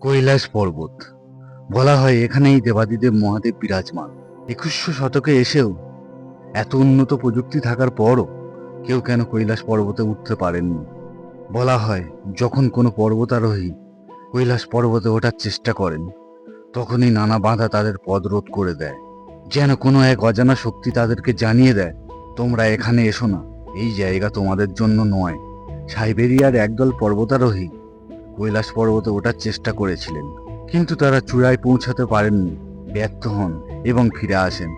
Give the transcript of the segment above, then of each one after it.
কৈলাস পর্বত। বলা হয় এখানেই দেবাদিদেব মহাদেব বিরাজমান। একুশশো শতকে এসেও এত উন্নত প্রযুক্তি থাকার পরও কেউ কেন কৈলাস পর্বতে উঠতে পারেননি। বলা হয় যখন কোনো পর্বতারোহী কৈলাস পর্বতে ওঠার চেষ্টা করেন, তখনই নানা বাধা তাদের পথ রোধ করে দেয়। যেন কোনো এক অজানা শক্তি তাদেরকে জানিয়ে দেয়, তোমরা এখানে এসো না, এই জায়গা তোমাদের জন্য নয়। সাইবেরিয়ার একদল পর্বতারোহী কৈলাস পর্বতে ওঠার চেষ্টা করেছিলেন, কিন্তু তারা চূড়ায় পৌঁছাতে পারেননি, ব্যর্থ হন এবং ফিরে আসেন।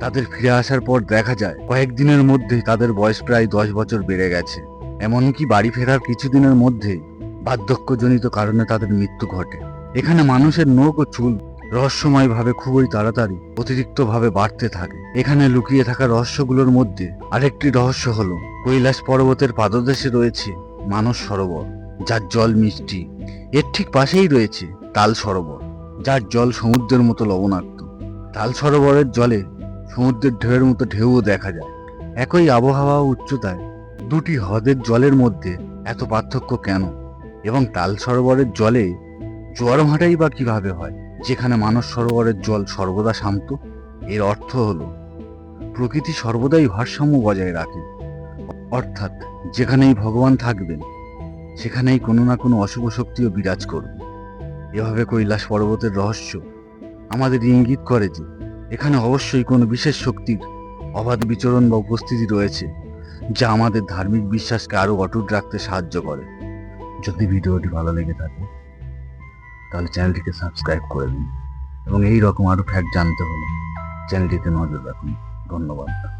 তাদের ফিরে আসার পর দেখা যায়, কয়েকদিনের মধ্যেই তাদের বয়স প্রায় দশ বছর বেড়ে গেছে। এমনকি বাড়ি ফেরার কিছুদিনের মধ্যেই বার্ধক্যজনিত কারণে তাদের মৃত্যু ঘটে। এখানে মানুষের নখ ও চুল রহস্যময়ভাবে খুবই তাড়াতাড়ি, অতিরিক্তভাবে বাড়তে থাকে। এখানে লুকিয়ে থাকা রহস্যগুলোর মধ্যে আরেকটি রহস্য হলো, কৈলাস পর্বতের পাদদেশে রয়েছে মানস সরোবর। যার জল মিষ্টি। এর ঠিক পাশেই রয়েছে তাল সরোবর, যার জল সমুদ্রের মতো লবণাক্ত। তাল সরোবরের জলে সমুদ্রের ঢেউয়ের মতো ঢেউও দেখা যায়। একই আবহাওয়া উচ্চতায় দুটি হ্রদের জলের মধ্যে এত পার্থক্য কেন? এবং তাল সরোবরের জলে জোয়ার ভাটাই বা কীভাবে হয়, যেখানে মানস সরোবরের জল সর্বদা শান্ত? এর অর্থ হলো, প্রকৃতি সর্বদাই ভারসাম্য বজায় রাখে। অর্থাৎ যেখানেই ভগবান থাকবেন সেখানেই কোনো না কোনো অশুভ শক্তিও বিরাজ করবে। এভাবে কৈলাস পর্বতের রহস্য আমাদের ইঙ্গিত করে যে, এখানে অবশ্যই কোনো বিশেষ শক্তির অবাধ বিচরণ বা উপস্থিতি রয়েছে, যা আমাদের ধার্মিক বিশ্বাসকে আরও অটুট রাখতে সাহায্য করে। যদি ভিডিওটি ভালো লেগে থাকে, তাহলে চ্যানেলটিকে সাবস্ক্রাইব করে দিন এবং এই রকম আরও ফ্যাক্ট জানতে হলে চ্যানেলটিতে নজর রাখুন। ধন্যবাদ।